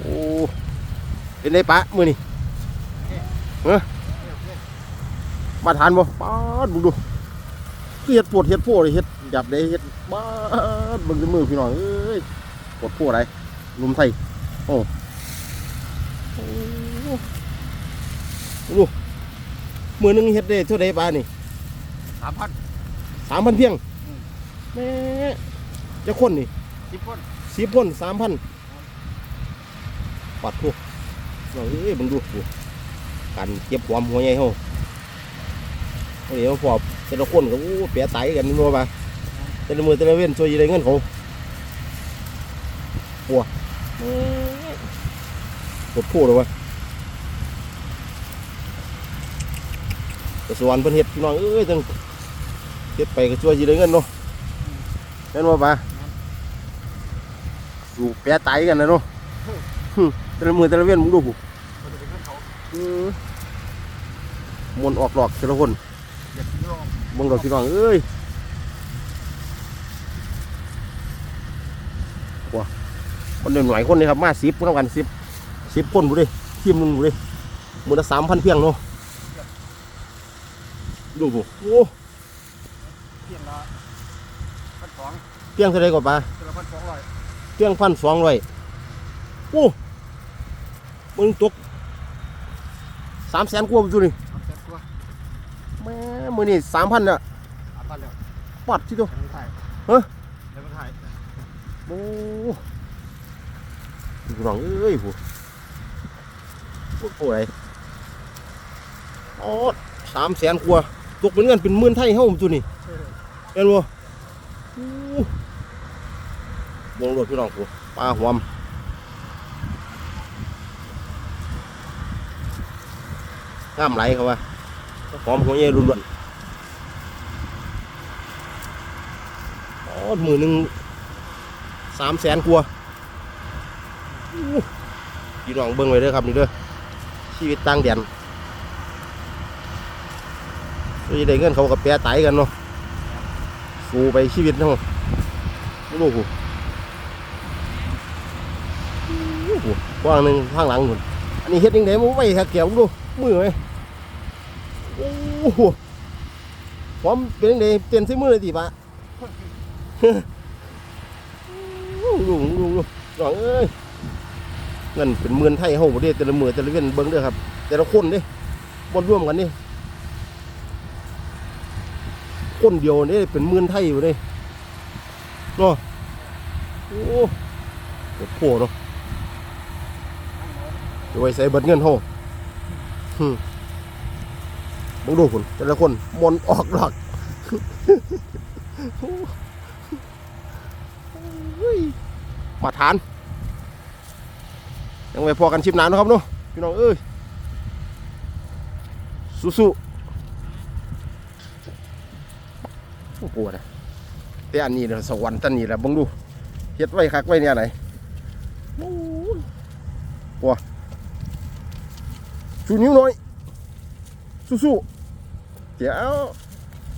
โอ้เป็นไงปะมือนี่เฮ้มาทานบ่ป้าดมึงดูเฮ็ดปวดเฮ็ดโพดเฮ็ดหยับได้เฮ็ดบ้าดมึงจะมือพี่น้องเอ้ยปวดโพอะไรลุมไทยโอ้โอ้ดูมือหนึงเฮ็ดได้เท่าใดปลานี่สามพันสามพันเพียงอืมแม่จะคนนี่สิบคนสิบคนสามพัน ปัดทุกน้องเอ้ยมึงดูกูการเก็บความหัวใหญ่เฮาเดี๋ยวพอแต่ละคนก็โอ้เปียตายกันนัวมาแต่ละมือแต่ละเว้นช่วยได้เงินเขาปัวแม่ปวดพูดเลยวะแต่สวรรค์เพิ่นเฮ็ดพี่น้องเอ้ยจังเฮ็ดไปก็ช่วยได้เงินเนาะแม่นบ่ปะอยู่แปรไตกันนะเนาะหึ แต่ละมือแต่ละเว้นมึงดูกูมันจะเป็นเงินเขาอื้อมนต์ออกหลอกแต่ละคนเด็กที่รองมึงดอกพี่น้องเอ้ยว้าคนเดินหน่อยคนนี่ครับมาสิบเท่ากันสิบสิบคนบุดิทีมหนึงบุดิมือละสามพันเพียงเนาะดูกูโอ้เที่ยงละพันสองเพียงเท่าไรกว่าปลาเที่ยงละพันสองร้อยเพียงพันสองร้อยโอ้ มึงตกสามแสนกว่าอยู่นี่สามแสนตัวแม่มือนี่สามพันอะสามพันแล้วปัดที่ตัวเดี๋ยวมันถ่ายเฮ้ยเดี๋ยวมันถ่ายโอ้พี่น้องเอ้ยผู้ผู้ผู้อะไรอ๋อสามแสนกว่าตกเป็นเงินเป็นหมื่นไทยเฮ้าผมตัวนี่เห็นบ่โอ้บงรถพี่น้องผู้ปลาหวม งามไหลเขาว่าหอมหัวเย่รุนๆอ๋อมือหนึ่งสามแสนกว่าอู้พี่น้องเบิ่งไว้เด้อครับนี่เด้อชีวิตต่างแดนก็จะได้เงินเขากับแปรไตกันเนาะสู้ไปชีวิตเนาะลูกกูอู้หูกว้างหนึ่งข้างหลังหนุนอันนี้เฮ็ดยังไงมึงไปหักแก้วมึงดูมือไหม โอ้โหผมเป็นยังไงเต้นใส่มือเลยติปะลุงลุงลุงลุงน้องเอ้ยเงินเป็นหมื่นไทยเฮาบ่ได้แต่ละมือแต่ละเว้นเบิ่งเด้อครับ แต่ละคนเด้บ่ร่วมกันนี่คนเดียวนี่เป็นหมื่นไทยอยู่เด้เนาะโอ้โหโหเนาะจะไว้ใส่เบิดเงินเฮา หึมึงดูพุ่นแต่ละคนมนออกดอกมาทาน ยังไม่พอกันชิมน้ำนะครับเนาะพี่น้องเอ้ยสู้ๆโอ้โหนะแต่อันนี้เนี่ยสวรรค์ตันนี้แหละบังดูเฮ็ดไว้คักไว้เนี่ยไหนโอ้ยว้าชูนิ้วหน่อยสู้ๆ เดี๋ยว